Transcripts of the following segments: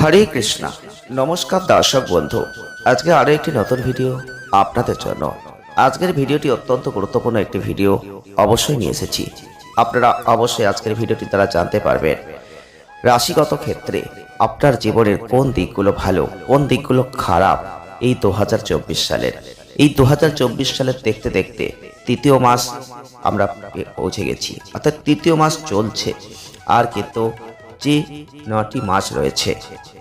হরে কৃষ্ণা। নমস্কার দর্শক বন্ধু, আজকে আরও একটি নতুন ভিডিও আপনাদের জন্য। আজকের ভিডিওটি অত্যন্ত গুরুত্বপূর্ণ একটি ভিডিও, অবশ্যই নিয়ে এসেছি। আপনারা অবশ্যই আজকের ভিডিওটি দ্বারা জানতে পারবেন রাশিগত ক্ষেত্রে আপনার জীবনের কোন দিকগুলো ভালো, কোন দিকগুলো খারাপ এই দু হাজার চব্বিশ সালের। এই দু হাজার চব্বিশ সালের দেখতে দেখতে তৃতীয় মাস আমরা পৌঁছে গেছি, অর্থাৎ তৃতীয় মাস চলছে। আর কিন্তু যে নটি মাস রয়েছে।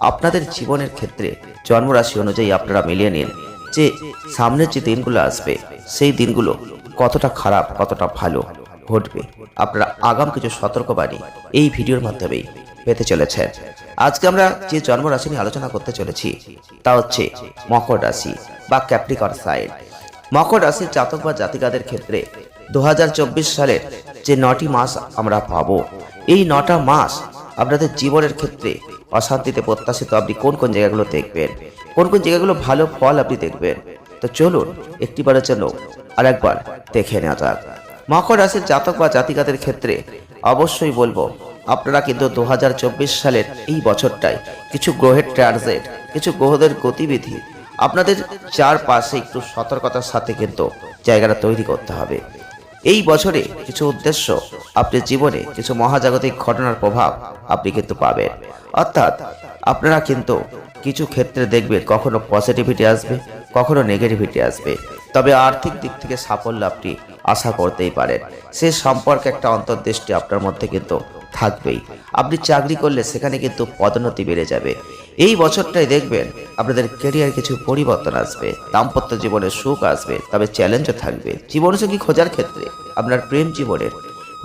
আপনাদের জীবনের ক্ষেত্রে জন্মরাশি অনুযায়ী আপনারা মিলিয়ে নিন যে সামনের যে দিনগুলো আসবে, সেই দিনগুলো কতটা খারাপ, কতটা ভালো ঘটবে। আপনারা আগাম কিছু সতর্কবাণী এই ভিডিওর মাধ্যমেই পেতে চলেছেন। আজকে আমরা যে জন্মরাশি নিয়ে আলোচনা করতে চলেছি, তা হচ্ছে মকর রাশি বা ক্যাপ্রিকর সাইন মকর রাশির জাতক বা জাতিকাদের ক্ষেত্রে দু হাজার চব্বিশ সালের যে নটি মাস আমরা পাবো, এই নটা মাস আপনাদের জীবনের ক্ষেত্রে অশান্তিতে প্রত্যাশিত আপনি কোন কোন জায়গাগুলো দেখবেন? কোন কোন জায়গাগুলো ভালো ফল আপনি দেখবেন? তো চলুন, একটিবারের জন্য আরেকবার দেখে নেওয়া যাক। মকর রাশির জাতক বা জাতিকাদের ক্ষেত্রে অবশ্যই বলব, আপনারা কিন্তু দু হাজার চব্বিশ সালের এই বছরটায় কিছু গ্রহের ট্রানজিট কিছু গ্রহদের গতিবিধি আপনাদের চারপাশে একটু সতর্কতার সাথে কিন্তু জায়গাটা তৈরি করতে হবে। এই বছরে কিছু উদ্দেশ্য, আপনার জীবনে কিছু মহাজাগতিক ঘটনার প্রভাব আপনি কিন্তু পাবেন। অর্থাৎ আপনারা কিন্তু কিছু ক্ষেত্রে দেখবেন কখনো পজিটিভিটি আসবে, কখনো নেগেটিভিটি আসবে। তবে আর্থিক দিক থেকে সাফল্য আপনি আশা করতেই পারেন। সে সম্পর্কে একটা অন্তর্দৃষ্টি আপনার মধ্যে কিন্তু থাকবেই। আপনি চাকরি করলে সেখানে কিন্তু পদোন্নতি বেড়ে যাবে। এই বছরটাই দেখবেন আপনাদের ক্যারিয়ার কিছু পরিবর্তন আসবে, দাম্পত্য জীবনে সুখ আসবে, তবে চ্যালেঞ্জও থাকবে। জীবনসঙ্গী খোঁজার ক্ষেত্রে আপনার প্রেম জীবনের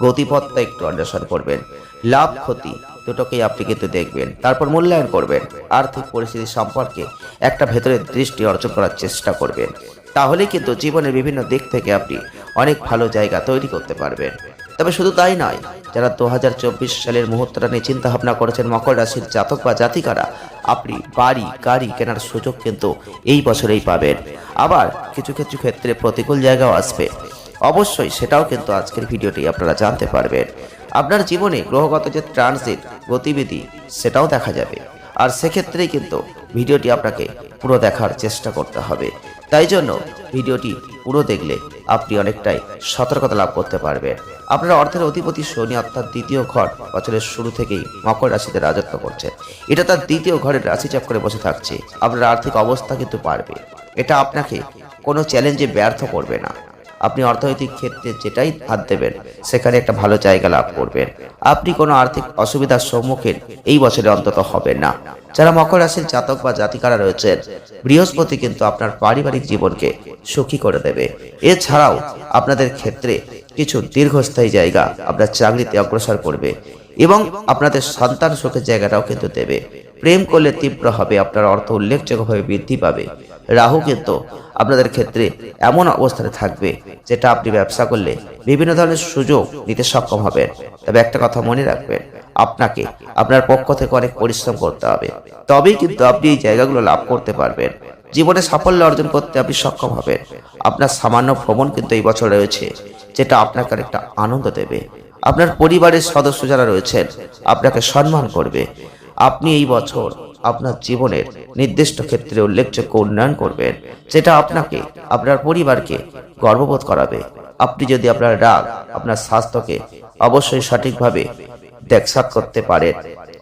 গতিপথটা একটু অন্বেষণ করবেন। লাভ, ক্ষতি দুটোকেই আপনি কিন্তু দেখবেন। তারপর মূল্যায়ন করবেন, আর্থিক পরিস্থিতি সম্পর্কে একটা ভেতরের দৃষ্টি অর্জন করার চেষ্টা করবেন। তাহলে কিন্তু জীবনের বিভিন্ন দিক থেকে আপনি অনেক ভালো জায়গা তৈরি করতে পারবেন। তবে শুধু তাই নয়, যারা দু হাজার চব্বিশ সালের মুহূর্তটা নিয়ে চিন্তা ভাবনা করেছেন মকর রাশির জাতক বা জাতিকারা আপনি বাড়ি, গাড়ি কেনার সুযোগ কিন্তু এই বছরেই পাবেন। আবার কিছু কিছু ক্ষেত্রে প্রতিকূল জায়গাও আসবে। অবশ্যই সেটাও কিন্তু আজকের ভিডিওটি আপনারা জানতে পারবেন। আপনার জীবনে গ্রহগত যে ট্রানজিট গতিবিধি, সেটাও দেখা যাবে। আর সেক্ষেত্রেই কিন্তু ভিডিওটি আপনাকে পুরো দেখার চেষ্টা করতে হবে। তাই জন্য ভিডিওটি পুরো দেখলে আপনি অনেকটাই সতর্কতা লাভ করতে পারবেন। আপনার অর্থের অধিপতি শনি অর্থাৎ দ্বিতীয় ঘর বছরের শুরু থেকেই মকর রাশিতে রাজত্ব করছে এটা তার দ্বিতীয় ঘরের রাশিচাপ করে বসে থাকছে। আপনার আর্থিক অবস্থা কিন্তু পারবে। এটা আপনাকে কোনো চ্যালেঞ্জে ব্যর্থ করবে না। আপনি অর্থনৈতিক ক্ষেত্রে যেটাই হাত দেবেন, সেখানে একটা ভালো জায়গা লাভ করবেন। আপনি কোনো আর্থিক অসুবিধার সম্মুখীন এই বছরে অন্তত হবেন না। যারা মকর রাশির জাতক বা জাতিকারা রয়েছেন, বৃহস্পতি কিন্তু আপনার পারিবারিক জীবনকে সুখী করে দেবে। এছাড়াও আপনাদের ক্ষেত্রে কিছু দীর্ঘস্থায়ী জায়গা আপনার চাকরিতে অগ্রসর করবে এবং আপনাদের সন্তান সুখের জায়গাটাও কিন্তু দেবে। প্রেম করলে তীব্র হবে, আপনার অর্থ উল্লেখযোগ্যভাবে বৃদ্ধি পাবে। রাহু কিন্তু আপনাদের ক্ষেত্রে এমন অবস্থানে থাকবে, যেটা আপনি ব্যবসা করলে বিভিন্ন ধরনের সুযোগ নিতে সক্ষম হবেন। তবে একটা কথা মনে রাখবেন, আপনাকে আপনার পক্ষ থেকে অনেক পরিশ্রম করতে হবে। তবেই কিন্তু আপনি এই জায়গাগুলো লাভ করতে পারবেন। জীবনে সাফল্য অর্জন করতে আপনি সক্ষম হবেন। আপনার সামান্য ভ্রমণ কিন্তু এই বছর রয়েছে, যেটা আপনাকে অনেকটা আনন্দ দেবে। আপনার পরিবারের সদস্য যারা রয়েছেন, আপনাকে সম্মান করবে। আপনি এই বছর আপনার জীবনের নির্দিষ্ট ক্ষেত্রে উল্লেখযোগ্য উন্নয়ন করবেন। যেটা আপনাকে, আপনার পরিবারকে গর্ববোধ করাবে। আপনি যদি আপনার রাগ, আপনার স্বাস্থ্যকে অবশ্যই সঠিকভাবে দেখসাত করতে পারেন,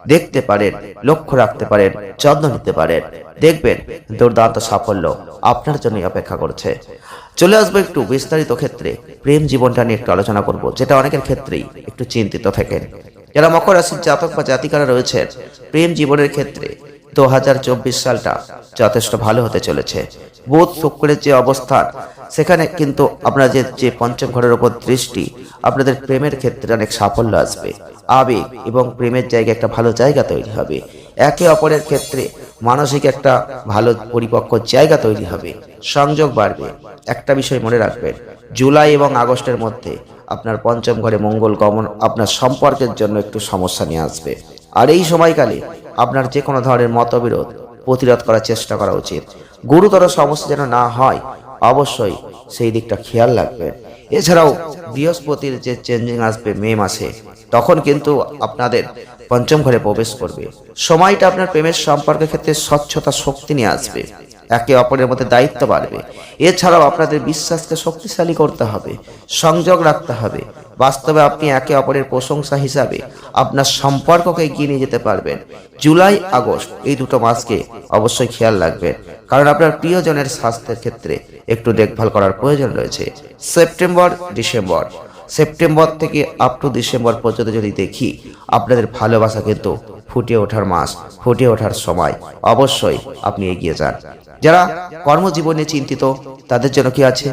দেখতে পারেন, লক্ষ্য রাখতে পারেন, যত্ন নিতে পারেন, দেখবেন দুর্দান্ত সাফল্য আপনার জন্যই অপেক্ষা করছে। চলে আসব একটু বিস্তারিত ক্ষেত্রে প্রেম জীবনটা নিয়ে একটু আলোচনা করব, যেটা অনেকের ক্ষেত্রেই একটু চিন্তিত থাকেন যারা মকর রাশির জাতক বা জাতিকারা রয়েছেন প্রেম জীবনের ক্ষেত্রে দু হাজার চব্বিশ সালটা যথেষ্ট ভালো হতে চলেছে। বোধ শুক্রের যে অবস্থান, সেখানে কিন্তু আপনাদের যে পঞ্চম ঘরের ওপর দৃষ্টি, আপনাদের প্রেমের ক্ষেত্রে অনেক সাফল্য আসবে। আবেগ এবং প্রেমের জায়গায় একটা ভালো জায়গা তৈরি হবে। একে অপরের ক্ষেত্রে মানসিক একটা ভালো পরিপক্ক জায়গা তৈরি হবে। সংযোগ বাড়বে। একটা বিষয় মনে রাখবেন, জুলাই এবং আগস্টের মধ্যে আপনার পঞ্চম ঘরে মঙ্গল গমন আপনার সম্পর্কের জন্য একটু সমস্যা নিয়ে আসবে। আর এই সময়কালে আপনার যে কোনো ধরনের মতবিরোধ প্রতিরোধ করার চেষ্টা করা উচিত। গুরুতর সমস্যা যেন না হয়, অবশ্যই সেই দিকটা খেয়াল রাখবেন এছাড়াও বৃহস্পতির যে চেঞ্জিং আসবে মে মাসে, তখন কিন্তু আপনাদের পঞ্চম ঘরে প্রবেশ করবে। সময়টা আপনার প্রেমের সম্পর্কের ক্ষেত্রে স্বচ্ছতা, শক্তি নিয়ে আসবে। একে অপরের মধ্যে দায়িত্ব বাড়বে। এছাড়াও আপনাদের বিশ্বাসকে শক্তিশালী করতে হবে, সংযোগ রাখতে হবে। বাস্তবে আপনি একে অপরের প্রশংসা হিসাবে আপনার সম্পর্ককে এগিয়ে নিয়ে যেতে পারবেন। জুলাই, আগস্ট, এই দুটো মাসকে অবশ্যই খেয়াল রাখবেন। কারণ আপনার প্রিয়জনের স্বাস্থ্যের ক্ষেত্রে একটু দেখভাল করার প্রয়োজন রয়েছে। September, December. সেপ্টেম্বর থেকে আপ টু ডিসেম্বর পর্যন্ত যদি দেখি, আপনাদের ভালোবাসা কিন্তু ফুটে ওঠার মাস, ফুটে ওঠার সময়। অবশ্যই আপনি এগিয়ে যান। যারা কর্মজীবনে চিন্তিত, তাদের জন্য কি আছে?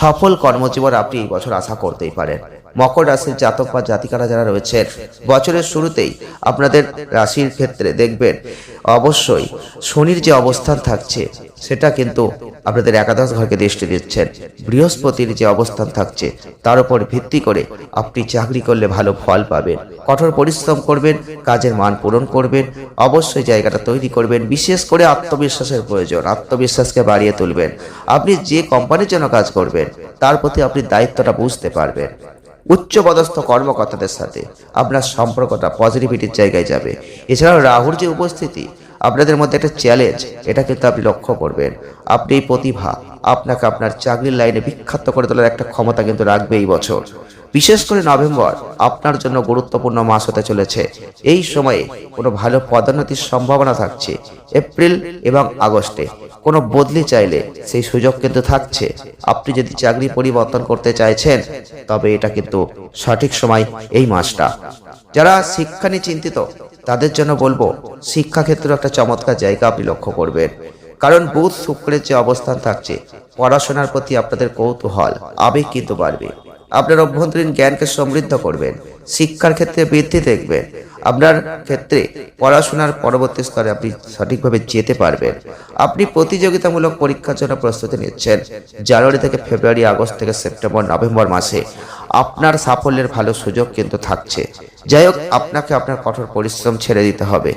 সফল কর্মজীবন আপনি এই বছর আশা করতেই পারেন। মকর রাশির জাতক বা জাতিকারা যারা রয়েছেন, বছরের শুরুতেই আপনাদের রাশির ক্ষেত্রে দেখবেন অবশ্যই শনির যে অবস্থান থাকছে, সেটা কিন্তু আপনাদের একাদশ ঘরকে দৃষ্টি দিচ্ছেন। বৃহস্পতির যে অবস্থান থাকছে, তার উপর ভিত্তি করে আপনি চাকরি করলে ভালো ফল পাবেন। কঠোর পরিশ্রম করবেন, কাজের মান পূরণ করবেন, অবশ্যই জায়গাটা তৈরি করবেন, বিশেষ করে আত্মবিশ্বাসের প্রয়োজন, আত্মবিশ্বাসকে বাড়িয়ে তুলবেন। আপনি যে কোম্পানির জন্য কাজ করবেন, তার প্রতি আপনি দায়িত্বটা বুঝতে পারবেন। উচ্চপদস্থ কর্মকর্তাদের সাথে আপনার সম্পর্কটা পজিটিভিটির জায়গায় যাবে। এছাড়াও রাহুর যে উপস্থিতি, আপনাদের মধ্যে একটা চ্যালেঞ্জ এটা কিন্তু আপনি লক্ষ্য করবেন। আপনি প্রতিভা, আপনাকে আপনার চাকরির লাইনে বিখ্যাত করে তোলার একটা ক্ষমতা কিন্তু রাখবে এই বছর। বিশেষ করে নভেম্বর, আপনার জন্য গুরুত্বপূর্ণ মাস হতে চলেছে। এই সময়ে কোনো ভালো পদোন্নতির সম্ভাবনা থাকছে, এপ্রিল এবং আগস্টে। কোনো বদলি চাইলে সেই সুযোগ কিন্তু থাকছে। আপনি যদি চাকরি পরিবর্তন করতে চাইছেন, তবে এটা কিন্তু সঠিক সময় এই মাসটা। যারা শিক্ষা নিয়ে চিন্তিত, তাদের জন্য বলব, শিক্ষাক্ষেত্রে একটা চমৎকার জায়গা আপনি লক্ষ্য করবেন। কারণ বুধ শুক্রের যে অবস্থান থাকছে, পড়াশোনার প্রতি আপনাদের কৌতূহল, আবেগ কিন্তু বাড়বে। আপনার অভ্যন্তরীণ জ্ঞানকে সমৃদ্ধ করবেন, শিক্ষার ক্ষেত্রে বৃদ্ধি দেখবেন, আপনার ক্ষেত্রে পড়াশোনার পরবর্তী স্তরে আপনি সঠিকভাবে যেতে পারবেন। আপনি প্রতিযোগিতামূলক পরীক্ষার জন্য প্রস্তুতি নিচ্ছেন জানুয়ারি থেকে ফেব্রুয়ারি, আগস্ট থেকে সেপ্টেম্বর, নভেম্বর মাসে। আপনার সাফল্যের ভালো সুযোগ কিন্তু থাকছে। যাই হোক, আপনাকে আপনার কঠোর পরিশ্রম ছেড়ে দিতে হবে।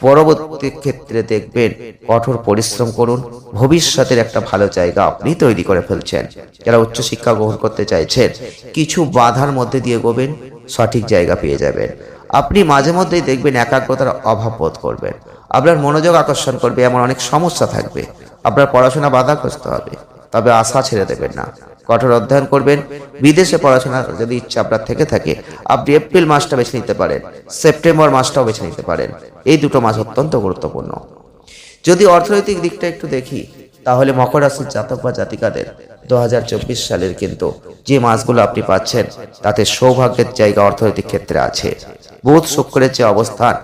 পরবর্তী ক্ষেত্রে দেখবেন কঠোর পরিশ্রম করুন। ভবিষ্যতের একটা ভালো জায়গা আপনি তৈরি করে ফেলছেন। যারা উচ্চশিক্ষা গ্রহণ করতে চাইছেন, কিছু বাধার মধ্যে দিয়ে গোবেন, সঠিক জায়গা পেয়ে যাবেন। আপনি মাঝে মধ্যেই দেখবেন একাগ্রতার অভাব বোধ করবেন। আপনার মনোযোগ আকর্ষণ করবে, এমন অনেক সমস্যা থাকবে। আপনার পড়াশোনা বাধাগ্রস্ত হবে। তবে আশা ছেড়ে দেবেন না। কঠোর অধ্যয়ন করবেন। বিদেশে পড়াশোনা যদি ইচ্ছা আপনার থেকে থাকে, আপনি এপ্রিল মাসটা বেছে নিতে পারেন, সেপ্টেম্বর মাসটাও বেছে নিতে পারেন। এই দুটো মাস অত্যন্ত গুরুত্বপূর্ণ। যদি অর্থনৈতিক দিকটা একটু দেখি, তাহলে মকর রাশির জাতক বা জাতিকাদের দুহাজার চব্বিশ সালের কিন্তু যে মাসগুলো আপনি পাচ্ছেন, তাতে সৌভাগ্যের জায়গা অর্থনৈতিক ক্ষেত্রে আছে। বুধ শুক্রের যে অবস্থান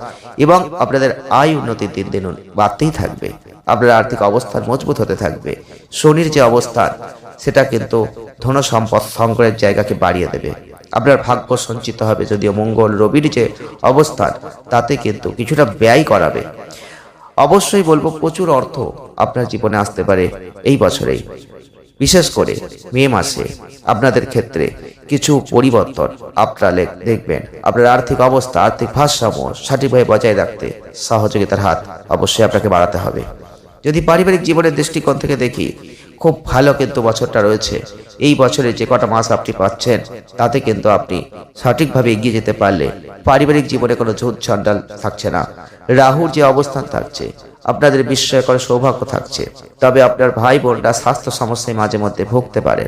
এবং আপনাদের আয় উন্নতির দিন দিন বাড়তেই থাকবে। আপনার আর্থিক অবস্থান মজবুত হতে থাকবে। শনির যে অবস্থান সেটা কিন্তু ধন সম্পদ সংগ্রহের জায়গাকে বাড়িয়ে দেবে। আপনার ভাগ্য সঞ্চিত হবে যদিও মঙ্গল রবির যে অবস্থান, তাতে কিন্তু কিছুটা ব্যয় করাবে। অবশ্যই বলব প্রচুর অর্থ আপনার জীবনে আসতে পারে এই বছরেই। বিশেষ করে মে মাসে আপনাদের ক্ষেত্রে কিছু পরিবর্তন আপনারা দেখবেন। আপনার আর্থিক অবস্থা, আর্থিক ভারসাম্য সঠিকভাবে বজায় রাখতে সহযোগিতার হাত অবশ্যই আপনাকে বাড়াতে হবে। যদি পারিবারিক জীবনের দৃষ্টিকোণ থেকে দেখি খুব ভালো কিন্তু বছরটা রয়েছে। এই বছরে যে কটা মাস আপনি পাচ্ছেন, তাতে কিন্তু আপনি সঠিকভাবে এগিয়ে যেতে পারলে পারিবারিক জীবনে কোনো ঝুট থাকছে না। রাহুর যে অবস্থান থাকছে, আপনাদের বিস্ময়কর সৌভাগ্য থাকছে। তবে আপনার ভাই বোনরা স্বাস্থ্য সমস্যায় মাঝে মধ্যে ভুগতে পারে।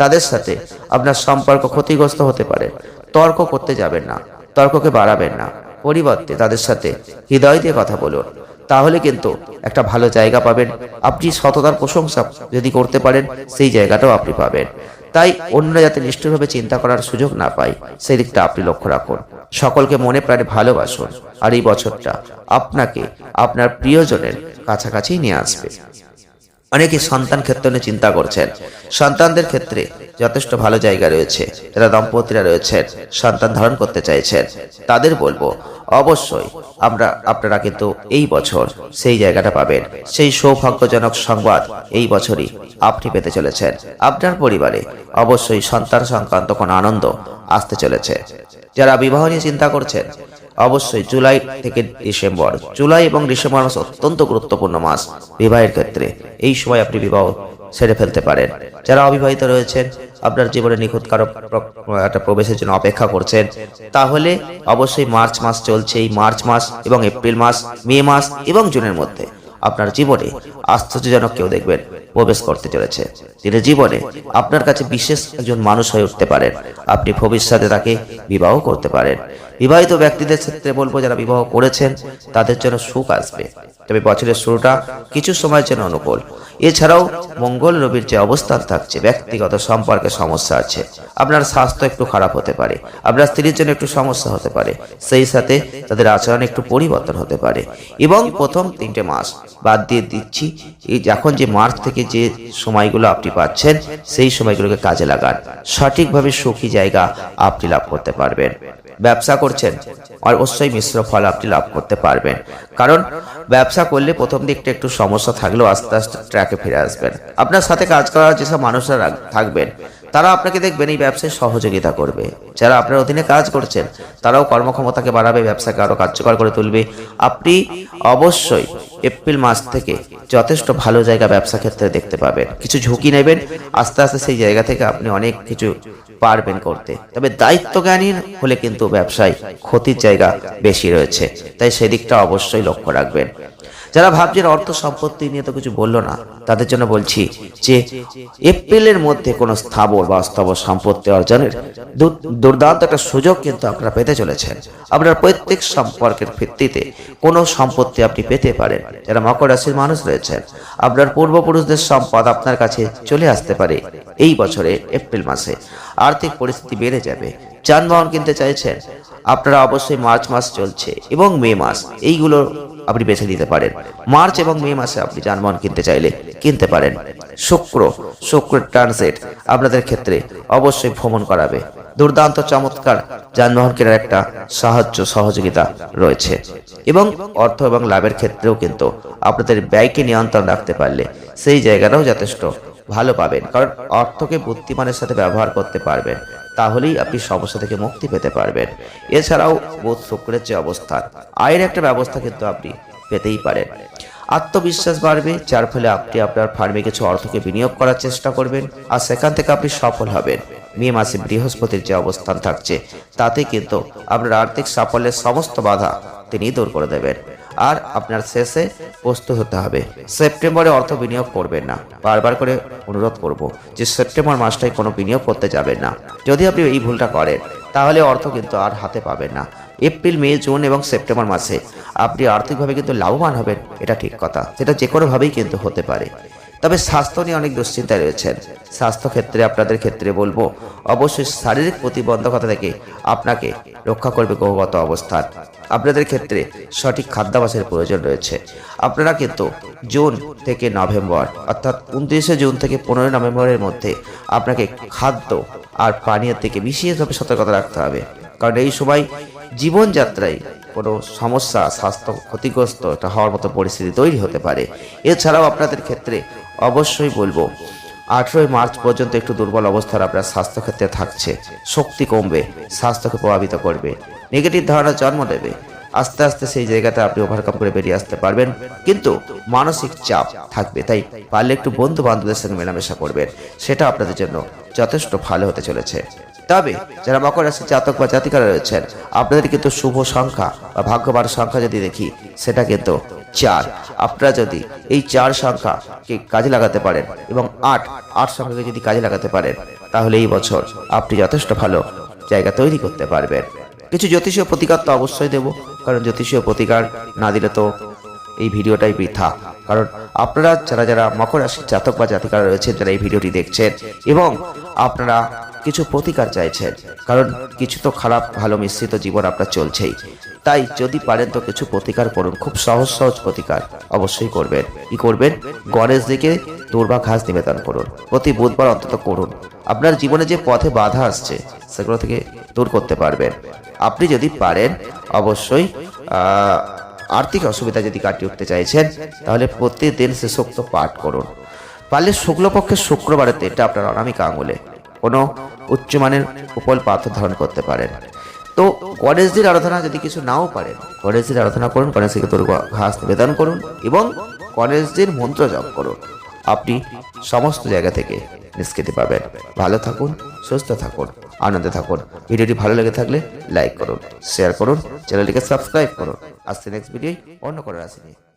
তাদের সাথে আপনার সম্পর্ক ক্ষতিগ্রস্ত হতে পারে। তর্ক করতে যাবেন না, তর্ককে বাড়াবেন না। পরিবর্তে তাদের সাথে হৃদয় দিয়ে কথা বলুন। তাহলে কিন্তু একটা ভালো জায়গা পাবেন। আপনি সততার প্রশংসা যদি করতে পারেন, সেই জায়গাটাও আপনি পাবেন। তাই অন্যরা যাতে নিষ্ঠুরভাবে চিন্তা করার সুযোগ না পায়, সেই দিকটা আপনি লক্ষ্য রাখুন। সকলকে মনে প্রাণে ভালোবাসুন। আর এই বছরটা আপনাকে, আপনার প্রিয়জনের কাছাকাছি নিয়ে আসবে। অনেকে সন্তান ক্ষেত্র নিয়ে চিন্তা করছেন। সন্তানদের ক্ষেত্রে যথেষ্ট ভালো জায়গা রয়েছে। যারা দম্পতিরা রয়েছেন, সন্তান ধারণ করতে চাইছেন। তাদের বলব অবশ্যই, আমরা, আপনারা কিন্তু এই বছর সেই জায়গাটা পাবেন। সেই সৌভাগ্যজনক সংবাদ এই বছরই আপনি পেতে চলেছেন। আপনার পরিবারে অবশ্যই সন্তান সংক্রান্ত কোনো আনন্দ আসতে চলেছে। যারা বিবাহ নিয়ে চিন্তা করছেন, অবশ্যই জুলাই থেকে ডিসেম্বর, জুলাই এবং ডিসেম্বর মাস অত্যন্ত গুরুত্বপূর্ণ মাস। বিবাহের ক্ষেত্রে এই সময় আপনি বিবাহ সেরে ফেলতে পারেন। যারা অবিবাহিত রয়েছেন, আপনার জীবনে নিখুঁত কারও একটা প্রবেশের জন্য অপেক্ষা করছেন, তাহলে অবশ্যই মার্চ মাস চলছে, এই মার্চ মাস এবং এপ্রিল মাস, মে মাস এবং জুনের মধ্যে। আপনার জীবনে আশ্চর্যজনক কেউ দেখবেন। প্রবেশ করতে চলেছে। তিনি জীবনে আপনার কাছে বিশেষ একজন মানুষ হয়ে উঠতে পারেন। আপনি ভবিষ্যতে তাকে বিবাহ করতে পারেন। বিবাহিত ব্যক্তিদের ক্ষেত্রে বলব, যারা বিবাহ করেছেন, তাদের জন্য সুখ আসবে। তবে বছরের শুরুটা কিছু সময়ের জন্য অনুকূল। এছাড়াও মঙ্গল রবির যে অবস্থান থাকছে, ব্যক্তিগত সম্পর্কে সমস্যা আছে। আপনার স্বাস্থ্য একটু খারাপ হতে পারে। আপনার স্ত্রীর জন্য একটু সমস্যা হতে পারে। সেই সাথে তাদের আচরণে একটু পরিবর্তন হতে পারে। এবং প্রথম তিনটে মাস বাদ দিয়ে দিচ্ছি, এই এখন যে মার্চ থেকে যে সময়গুলো আপনি পাচ্ছেন, সেই সময়গুলোকে কাজে লাগান। সঠিকভাবে সুখী জায়গা আপনি লাভ করতে পারবেন। ব্যবসা করছেন, আর অবশ্যই মিশ্র ফল আপনি লাভ করতে পারবেন। কারণ ব্যবসা করলে প্রথম দিকটা একটু সমস্যা থাকলেও আস্তে আস্তে ট্র্যাকে ফিরে আসবেন। আপনার সাথে কাজ করার যেসব মানুষরা থাকবেন তারা আপনাকে দেখবেন এই ব্যবসায় সহযোগিতা করবে। যারা আপনার অধীনে কাজ করছেন, তারাও কর্মক্ষমতাকে বাড়াবে, ব্যবসাকে আরও কার্যকর করে তুলবে। আপনি অবশ্যই এপ্রিল মাস থেকে যথেষ্ট ভালো জায়গা ব্যবসা ক্ষেত্রে দেখতে পাবেন। কিছু ঝুঁকি নেবেন, আস্তে আস্তে সেই জায়গা থেকে আপনি অনেক কিছু পারবেন করতে। তবে দায়িত্বজ্ঞানী হলে কিন্তু ব্যবসায় ক্ষতির জায়গা বেশি রয়েছে। তাই সেদিকটা অবশ্যই লক্ষ্য রাখবেন। যারা ভাবছেন অর্থ সম্পত্তি নিয়ে তো কিছু বলল না, তাদের জন্য বলছি যে, এপ্রিলের মধ্যে কোনো স্থাবর বা অস্থাবর সম্পত্তি অর্জনের দুর্দান্ত একটা সুযোগ কিন্তু আপনারা পেতে চলেছেন। আপনার প্রত্যেক সম্পর্কের ভিত্তিতে কোনো সম্পত্তি আপনি পেতে পারেন। যারা মকর রাশির মানুষ রয়েছেন, আপনার পূর্বপুরুষদের সম্পদ আপনার কাছে চলে আসতে পারে এই বছরে এপ্রিল মাসে। আর্থিক পরিস্থিতি বেড়ে যাবে। যানবাহন কিনতে চাইছেন, আপনারা অবশ্যই মার্চ মাস চলছে এবং মে মাস। এইগুলো আপনি বেছে নিতে পারেন। মার্চ এবং মে মাসে আপনি যানবাহন কিনতে চাইলে কিনতে পারেন। শুক্র শুক্রের ট্রানজিট আপনাদের ক্ষেত্রে অবশ্যই ভ্রমণ করাবে। দুর্দান্ত চমৎকার যানবাহন কেনার একটা সাহায্য, সহযোগিতা রয়েছে। এবং অর্থ এবং লাভের ক্ষেত্রেও কিন্তু আপনাদের ব্যয়কে নিয়ন্ত্রণ রাখতে পারলে সেই জায়গাটাও যথেষ্ট ভালো পাবেন। কারণ অর্থকে বুদ্ধিমানের সাথে ব্যবহার করতে পারবেন। তাহলেই আপনি সমস্যা থেকে মুক্তি পেতে পারবেন। এছাড়াও বোধ শুক্রের যে অবস্থান আয়ের একটা ব্যবস্থা কিন্তু আপনি পেতেই পারেন। আত্মবিশ্বাস বাড়বে, যার ফলে আপনি আপনার ফার্মে কিছু অর্থকে বিনিয়োগ করার চেষ্টা করবেন আর সেখান থেকে আপনি সফল হবেন। মে মাসে বৃহস্পতির যে অবস্থান থাকছে, তাতে কিন্তু আপনার আর্থিক সাফল্যের সমস্ত বাধা তিনি দূর করে দেবেন। আর আপনার শেষে প্রস্তুত হতে হবে। সেপ্টেম্বরে অর্থ বিনিয়োগ করবেন না। বারবার করে অনুরোধ করব যে সেপ্টেম্বর মাসটায় কোনো বিনিয়োগ করতে যাবেন না। যদি আপনি এই ভুলটা করেন, তাহলে অর্থ কিন্তু আর হাতে পাবেন না। এপ্রিল, মে, জুন এবং সেপ্টেম্বর মাসে আপনি আর্থিকভাবে কিন্তু লাভবান হবেন, এটা ঠিক কথা। সেটা যে কোনোভাবেই কিন্তু হতে পারে। তবে স্বাস্থ্য নিয়ে অনেক দুশ্চিন্তায় রয়েছেন। স্বাস্থ্য ক্ষেত্রে আপনাদের ক্ষেত্রে বলব, অবশ্যই শারীরিক প্রতিবন্ধকতা থেকে আপনাকে রক্ষা করবে গ্রহগত অবস্থান। আপনাদের ক্ষেত্রে সঠিক খাদ্যাভ্যাসের প্রয়োজন রয়েছে। আপনারা কিন্তু জুন থেকে নভেম্বর, অর্থাৎ উনত্রিশে জুন থেকে পনেরোই নভেম্বরের মধ্যে আপনাকে খাদ্য আর পানীয় থেকে বিশেষভাবে সতর্কতা রাখতে হবে। কারণ এই সময় জীবনযাত্রায় কোনো সমস্যা, স্বাস্থ্য ক্ষতিগ্রস্ত হওয়ার মতো পরিস্থিতি তৈরি হতে পারে। এছাড়াও আপনাদের ক্ষেত্রে অবশ্যই বলব। আঠেরোই মার্চ পর্যন্ত একটু দুর্বল অবস্থার আপনার স্বাস্থ্যক্ষেত্রে থাকছে। শক্তি কমবে, স্বাস্থ্যকে প্রভাবিত করবে। নেগেটিভ ধারণা জন্ম দেবে। আস্তে আস্তে সেই জায়গাটা আপনি ওভারকাম করে বেরিয়ে আসতে পারবেন। কিন্তু মানসিক চাপ থাকবে, তাই পারলে একটু বন্ধু বান্ধবদের সঙ্গে মেলামেশা করবেন। সেটা আপনাদের জন্য যথেষ্ট ভালো হতে চলেছে। তবে যারা মকর রাশির জাতক বা জাতিকারা রয়েছেন, আপনাদের কিন্তু শুভ সংখ্যা বা ভাগ্যবান সংখ্যা যদি দেখি, সেটা কিন্তু চার। আপনারা যদি এই চার সংখ্যাকে কাজে লাগাতে পারেন এবং আট আট সংখ্যাকে যদি কাজে লাগাতে পারেন, তাহলে এই বছর আপনি যথেষ্ট ভালো জায়গা তৈরি করতে পারবেন। কিছু জ্যোতিষীয় প্রতিকার তো অবশ্যই দেব, কারণ জ্যোতিষীয় প্রতিকার না দিলে তো এই ভিডিওটাই বৃথা। কারণ আপনারা যারা যারা মকর রাশির জাতক বা জাতিকারা রয়েছেন, যারা এই ভিডিওটি দেখছেন, এবং আপনারা কিছু প্রতিকার চাইছেন, কারণ কিছু তো খারাপ, ভালো, মিশ্রিত জীবন আপনার চলছেই। তাই যদি পারেন তো কিছু প্রতিকার করুন, খুব সহজ সহজ প্রতিকার অবশ্যই করবেন। কি করবেন? গণেশ দিকে দুর্বা ঘাস নিবেদন করুন, প্রতি বুধবার অন্তত করুন। আপনার জীবনে যে পথে বাধা আসছে, সেগুলো থেকে দূর করতে পারবেন। আপনি যদি পারেন, অবশ্যই আর্থিক অসুবিধা যদি কাটিয়ে উঠতে চাইছেন, তাহলে প্রতিদিন সে শক্ত পাঠ করুন। পারলে শুক্লপক্ষের শুক্রবারের দিনটা আপনার অনামিকা আঙুলে কোনো উচ্চমানের উপল পাথর ধারণ করতে পারেন। তো গণেশজির আরাধনা যদি কিছু নাও পারেন, গণেশজির আরাধনা করুন, গণেশজিকে তোর ঘাস নিবেদন করুন এবং গণেশজির মন্ত্র জপ করুন। আপনি সমস্ত জায়গা থেকে নিষ্কৃতি পাবেন। ভালো থাকুন, সুস্থ থাকুন, আনন্দে থাকুন। ভিডিওটি ভালো লেগে থাকলে লাইক করুন, শেয়ার করুন, চ্যানেলটিকে সাবস্ক্রাইব করুন। আসছে নেক্সট ভিডিও অন্য কোনো আসেনি ধন্যবাদ